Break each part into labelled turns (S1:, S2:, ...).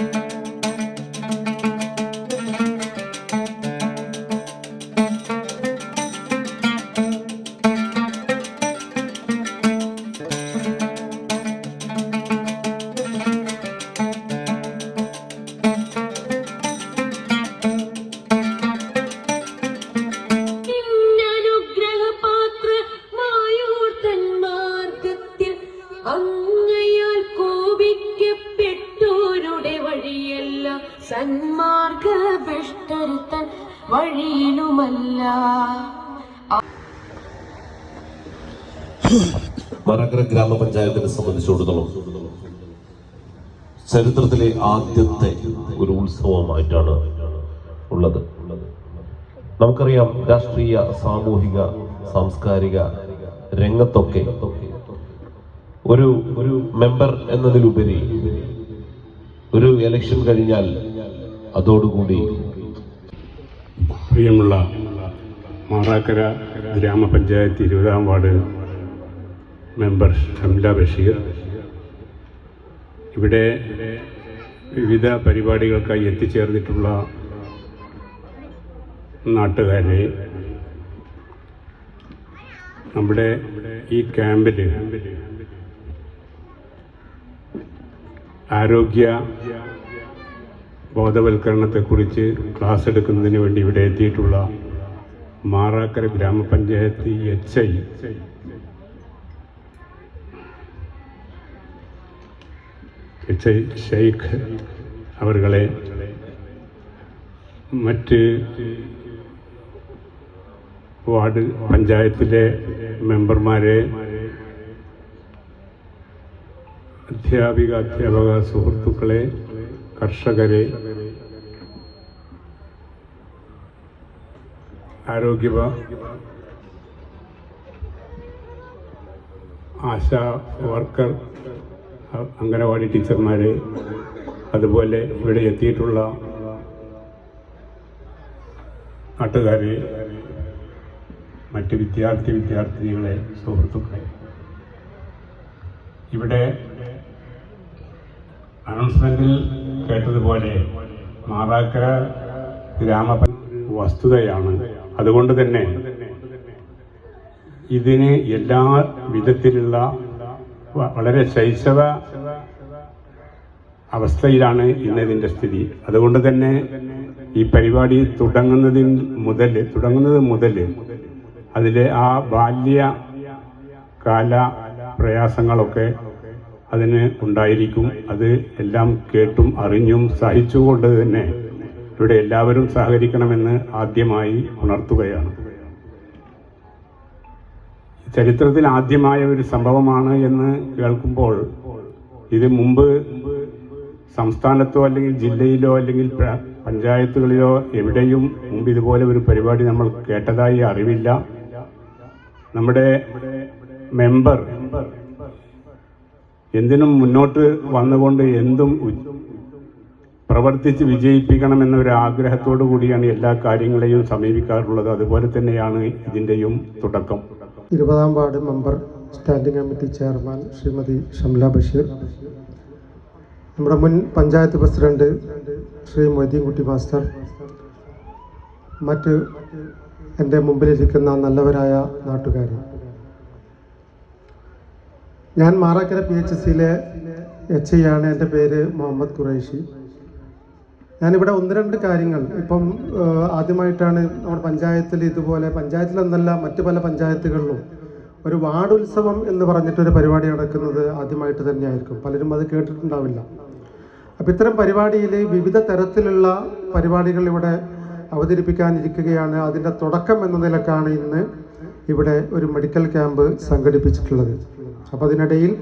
S1: thank you സന്മാർഗ ഭ്രഷ്ടരുത്തൻ വഴിയിലുമല്ല.
S2: Marakkara ഗ്രാമപഞ്ചായത്തിനെ സംബന്ധിച്ചിടത്തോളം ചരിത്രത്തിലെ ആദ്യത്തെ ഒരു ഉത്സവമായിട്ടാണ് ഉള്ളത്. നമുക്കറിയാം രാഷ്ട്രീയ സാമൂഹിക സാംസ്കാരിക രംഗത്തൊക്കെ ഒരു ഒരു മെമ്പർ എന്നതിലുപരി ഒരു ഇലക്ഷൻ കഴിഞ്ഞാൽ അതോടുകൂടി
S3: പ്രിയമുള്ള മാറാക്കര ഗ്രാമപഞ്ചായത്ത് ഇരുപതാം വാർഡ് മെമ്പർ ഷംല ബഷീർ ഇവിടെ വിവിധ പരിപാടികൾക്കായി എത്തിച്ചേർന്നിട്ടുള്ള നാട്ടുകാരെ നമ്മുടെ ഈ ക്യാമ്പിൽ ആരോഗ്യ ബോധവൽക്കരണത്തെക്കുറിച്ച് ക്ലാസ് എടുക്കുന്നതിന് വേണ്ടി ഇവിടെ എത്തിയിട്ടുള്ള മാറാക്കര ഗ്രാമപഞ്ചായത്ത് H I. H I Sheikh അവരുകളെ മറ്റ് വാർഡ് പഞ്ചായത്തിലെ മെമ്പർമാരെ അധ്യാപിക അധ്യാപക സുഹൃത്തുക്കളെ കർഷകരെ ആരോഗ്യ ആശാ വർക്കർ അംഗനവാടി ടീച്ചർമാരെ അതുപോലെ ഇവിടെ എത്തിയിട്ടുള്ള നാട്ടുകാരെ മറ്റ് വിദ്യാർത്ഥി വിദ്യാർത്ഥിനികളെ സുഹൃത്തുക്കളെ. ഇവിടെ അനൗൺസ്മെന്റിൽ കേട്ടതുപോലെ മാറാക്കര ഗ്രാമ വസ്തുതയാണ്. അതുകൊണ്ട് തന്നെ ഇതിന് എല്ലാ വിധത്തിലുള്ള വളരെ ശൈശവ അവസ്ഥയിലാണ് ഇന്നതിന്റെ സ്ഥിതി. അതുകൊണ്ട് തന്നെ ഈ പരിപാടി തുടങ്ങുന്നതിന് മുതൽ തുടങ്ങുന്നത് മുതൽ അതിലെ ആ ബാല്യ കാല പ്രയാസങ്ങളൊക്കെ അതിന് ഉണ്ടായിരിക്കും. അത് എല്ലാം കേട്ടും അറിഞ്ഞും സഹിച്ചുകൊണ്ട് തന്നെ ഇവിടെ എല്ലാവരും സഹകരിക്കണമെന്ന് ആദ്യമായി ഉണർത്തുകയാണ്. ചരിത്രത്തിൽ ആദ്യമായ ഒരു സംഭവമാണ് എന്ന് കേൾക്കുമ്പോൾ ഇത് മുമ്പ് സംസ്ഥാനത്തോ അല്ലെങ്കിൽ ജില്ലയിലോ അല്ലെങ്കിൽ പഞ്ചായത്തുകളിലോ എവിടെയും മുമ്പ് ഇതുപോലെ ഒരു പരിപാടി നമ്മൾ കേട്ടതായി അറിവില്ല. നമ്മുടെ മെമ്പർ എന്തിനും മുന്നോട്ട് വന്നുകൊണ്ട് എന്തും പ്രവർത്തിച്ച് വിജയിപ്പിക്കണമെന്നൊരു ആഗ്രഹത്തോടു കൂടിയാണ് എല്ലാ കാര്യങ്ങളെയും സമീപിക്കാറുള്ളത്. അതുപോലെ തന്നെയാണ് ഇതിന്റെയും തുടക്കം.
S4: ഇരുപതാം ward member standing committee chairman Shrimati Shamla Basheer. നമ്മുടെ മുൻ പഞ്ചായത്ത് പ്രസിഡന്റ് ശ്രീ മൊയ്തീൻകുട്ടി മാസ്റ്റർ മറ്റ് എന്റെ മുമ്പിലിരിക്കുന്ന നല്ലവരായ നാട്ടുകാർ ഞാൻ മാറാക്കര പി എച്ച് സിയിലെ എച്ച് ഐ ആണ്. എന്റെ പേര് മുഹമ്മദ് ഖുറൈഷി. ഞാനിവിടെ ഒന്ന് രണ്ട് കാര്യങ്ങൾ. ഇപ്പം ആദ്യമായിട്ടാണ് നമ്മുടെ പഞ്ചായത്തിൽ ഇതുപോലെ പഞ്ചായത്തിലെന്നല്ല മറ്റു പല പഞ്ചായത്തുകളിലും ഒരു വാർഡ് ഉത്സവം എന്ന് പറഞ്ഞിട്ടൊരു പരിപാടി നടക്കുന്നത് ആദ്യമായിട്ട് തന്നെയായിരിക്കും. പലരും അത് കേട്ടിട്ടുണ്ടാവില്ല. അപ്പം ഇത്തരം പരിപാടിയിൽ വിവിധ തരത്തിലുള്ള പരിപാടികൾ ഇവിടെ അവതരിപ്പിക്കാനിരിക്കുകയാണ്. അതിന്റെ തുടക്കം എന്ന നിലക്കാണ് ഇന്ന് ഇവിടെ ഒരു മെഡിക്കൽ ക്യാമ്പ് സംഘടിപ്പിച്ചിട്ടുള്ളത്. അപ്പോൾ അതിനിടയിൽ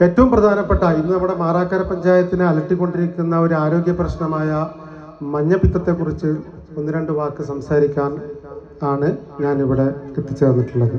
S4: ഏറ്റവും പ്രധാനപ്പെട്ട ഇന്ന് നമ്മുടെ മാറാക്കര പഞ്ചായത്തിനെ അലട്ടിക്കൊണ്ടിരിക്കുന്ന ഒരു ആരോഗ്യ പ്രശ്നമായ മഞ്ഞപ്പിത്തത്തെക്കുറിച്ച് ഒന്ന് രണ്ട് വാക്ക് സംസാരിക്കാൻ ആണ് ഞാനിവിടെ എത്തിച്ചേർന്നിട്ടുള്ളത്.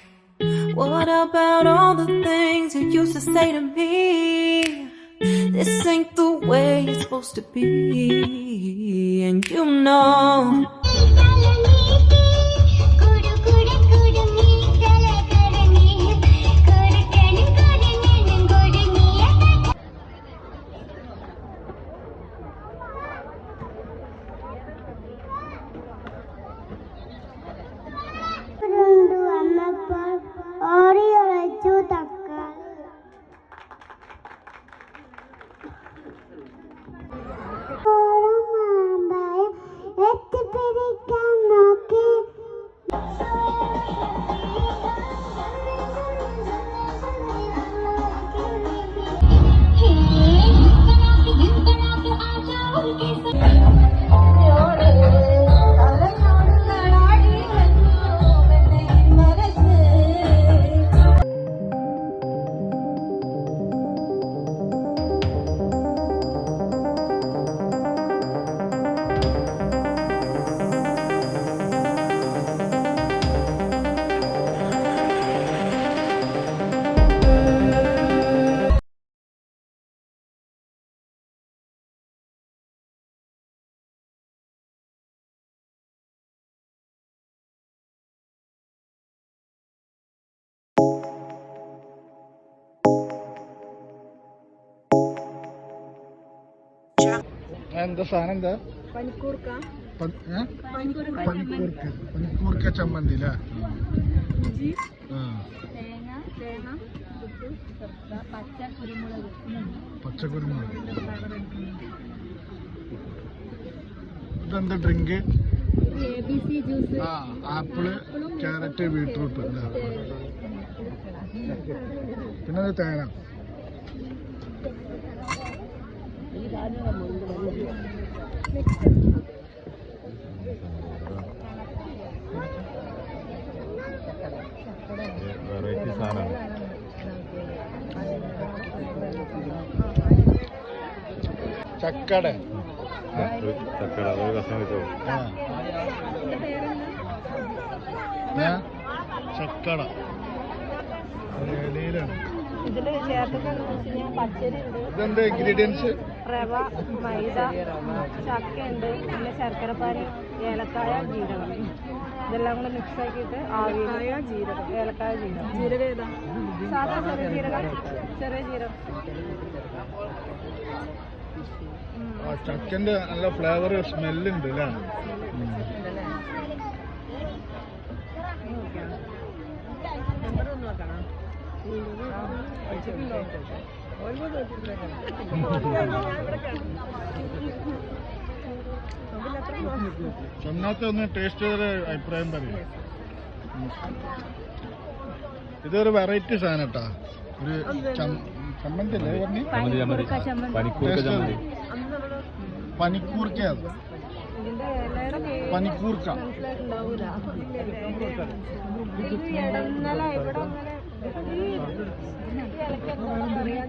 S5: What about all the things you used to say to me? This ain't the way it's supposed to be, and you know.
S6: എന്താ സാധനം എന്താ? പനിക്കൂർക്ക. പനിക്കൂർക്ക ചമ്മന്തി. അല്ലേ പച്ചക്കുരുമുളക് ഇതെന്താ ഡ്രിങ്ക് ആ ആപ്പിൾ ക്യാരറ്റ് ബീട്രൂട്ട്. പിന്നെ തേങ്ങ?
S2: വെറൈറ്റി സാധനമാണ്
S6: ചക്കട.
S2: ചക്കട. ഒരു കഷ്ണം വെച്ചോ.
S6: ചക്കട. ഇലയിലാണ്
S7: ഇതിൽ ചേർത്തിട്ടുണ്ടെന്ന് വെച്ച് കഴിഞ്ഞാൽ പച്ചരി ഉണ്ട്.
S6: ഇതെന്താ ഇൻഗ്രീഡിയൻസ്
S7: റവ മൈദ ചക്കയുണ്ട് പിന്നെ ശർക്കരപ്പാനി ഏലക്കായ ജീരകം. ഇതെല്ലാം കൂടെ മിക്സ് ആക്കിയിട്ട് ആവിയായ ജീരകം. ഏലക്കായ ജീരകം. ജീരക ഏതാ? സാധാ ചെറിയ ജീരകം ചെറിയ ജീരകം.
S6: ചക്കന്റെ നല്ല ഫ്ലേവർ സ്മെല്ലുണ്ട് അല്ലേ? ചെന്നാത്ത ഒന്ന് ടേസ്റ്റ് ചെയ്ത അഭിപ്രായം പറയും. ഇതൊരു വെറൈറ്റി സാധനം കേട്ടാ. ഒരു ചമ്മന്തില്ലേ ചമ്മന്തി അല്ലേ പറഞ്ഞു?
S2: പനിക്കൂർക്ക
S6: അത് പനിക്കൂർക്ക
S7: പറയാ